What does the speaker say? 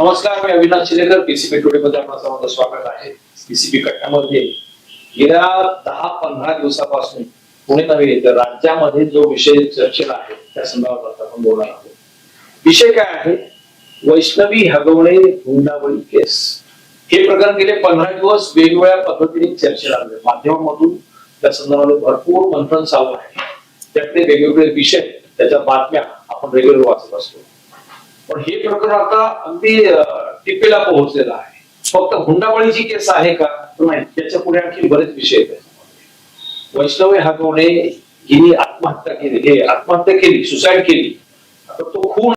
नमस्कार मी Avinash Shilekar PCP today मध्ये आपलं सर्वांचं स्वागत आहे. पीसीपी कट्ट्यामध्ये गेल्या दहा पंधरा दिवसापासून पुणे नव्हे तर राज्यामध्ये जो विषय चर्चेला आहे त्या संदर्भात आपण बोलणार आहोत. विषय काय आहे? वैष्णवी हगवणे हुंडाबळी केस. हे प्रकरण गेले पंधरा दिवस वेगवेगळ्या पद्धतीने चर्चेला आले माध्यमांमधून त्या संदर्भात भरपूर मंथन चालू आहे. त्यातले वेगवेगळे विषय त्याच्या बातम्या आपण रेग्युलर वाचत असतो. पण हे प्रकरण आता अगदी टिपेला पोहोचलेलं आहे. फक्त हुंडाबळीची केस आहे का? नाही त्याच्या पुढे आणखी बरेच विषय आहेत. त्याच्यामध्ये. वैष्णवी हागवणे हिने आत्महत्या केली हे आत्महत्या केली सुसाईड केली. आता तो खून